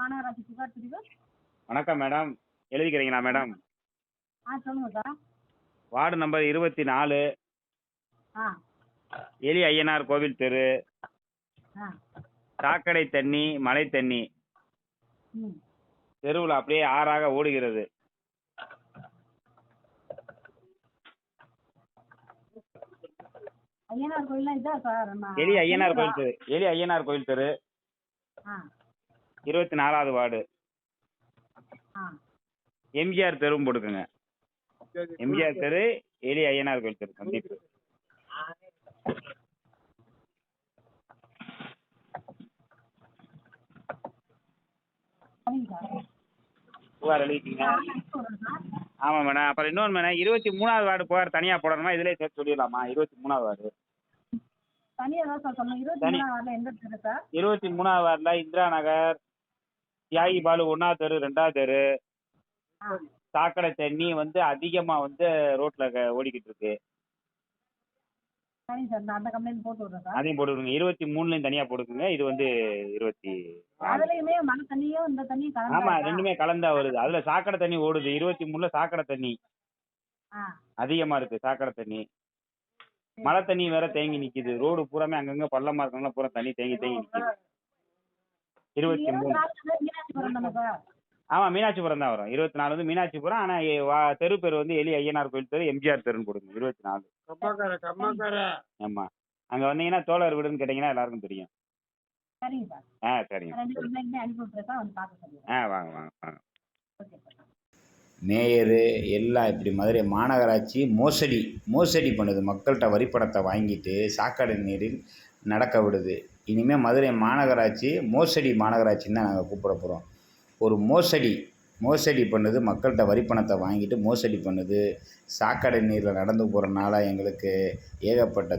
மாநகராட்சி புகார் பிரிவு? வணக்கம் மேடம். எழுதிக்கிறீங்களா மேடம்? ஆ சொல்லுங்கள் சார். வார்டு நம்பர் இருபத்தி நாலு எலி ஐயனார் கோவில் தெரு. சாக்கடை தண்ணி மழை தண்ணி. தெருவில் அப்படியே ஆறாக ஓடுகிறது. எலி ஐயனார் கோயில் தெரு. எலி ஐயனார் கோயில் தெரு. இருபத்தி நாலாவது வார்டு எம்ஜிஆர் தெருவும் போட்டுக்கோங்க. எம்ஜிஆர் தெரு எலி ஐயனார் கோயில் தெரு சார் புகார் எழுதிட்டீங்க ஆமாம் மேடம். அப்புறம் இன்னொன்று மேடம் இருபத்தி மூணாவது வார்டு புகார் தனியாக போடணுமா? இதிலே சேர்த்து சொல்லிடலாமா? இருபத்தி மூணாவது வார்டு இருபத்தி மூணாவது வார்டில் இந்திரா நகர் தியாகி பாலு ஒன்றாவது தெரு ரெண்டாவது தெரு சாக்கடை தண்ணி வந்து அதிகமாக வந்து ரோட்டில் ஓடிக்கிட்டு இருக்கு. போட்டு அதையும் போட்டுக்கோங்க இருபத்தி மூணுலையும் தனியாக போட்டுக்கோங்க. இது வந்து இருபத்தி ஆமாம் ரெண்டுமே கலந்தா வருது. அதில் சாக்கடை தண்ணி ஓடுது. இருபத்தி மூணில் சாக்கடை தண்ணி. ஆ. அதிகமாக இருக்குது சாக்கடை தண்ணி. மழை தண்ணி வேற தேங்கி நிக்குது. ரோடு பூராமே அங்கங்க பள்ளமா இருக்கவங்க பூரா தண்ணி தேங்கி தேங்கி நிக்குது. இருபத்தி மூணு. ஆமா மீனாட்சிபுரம் தான் வரும். இருபத்தி நாலு வந்து மீனாட்சிபுரம் ஆனா தெரு பேர் வந்து எலி ஐயனார் கோயில் தெரு எம்ஜிஆர் தெருன்னு கொடுங்க இருபத்தி நாலு. ஆமா. அங்க வந்தீங்கன்னா தோழர் வீடுன்னு கேட்டீங்கன்னா எல்லாருக்கும் தெரியும். ஆ சரிங்க. ஆ வாங்க வாங்க வாங்க. மேயரு எல்லாம் இப்படி மதுரை மாநகராட்சி மோசடி மோசடி பண்ணுது மக்கள்கிட்ட வரிப்பணத்தை வாங்கிட்டு சாக்கடை நீரில் நடக்க விடுது. இனிமேல் மதுரை மாநகராட்சி மோசடி மாநகராட்சின்னு தான் நாங்கள் கூப்பிட போகிறோம் ஒரு மோசடி மோசடி பண்ணுது மக்கள்கிட்ட வரிப்பணத்தை வாங்கிட்டு மோசடி பண்ணுது. சாக்கடை நீரில் நடந்து போகிறனால எங்களுக்கு ஏகப்பட்ட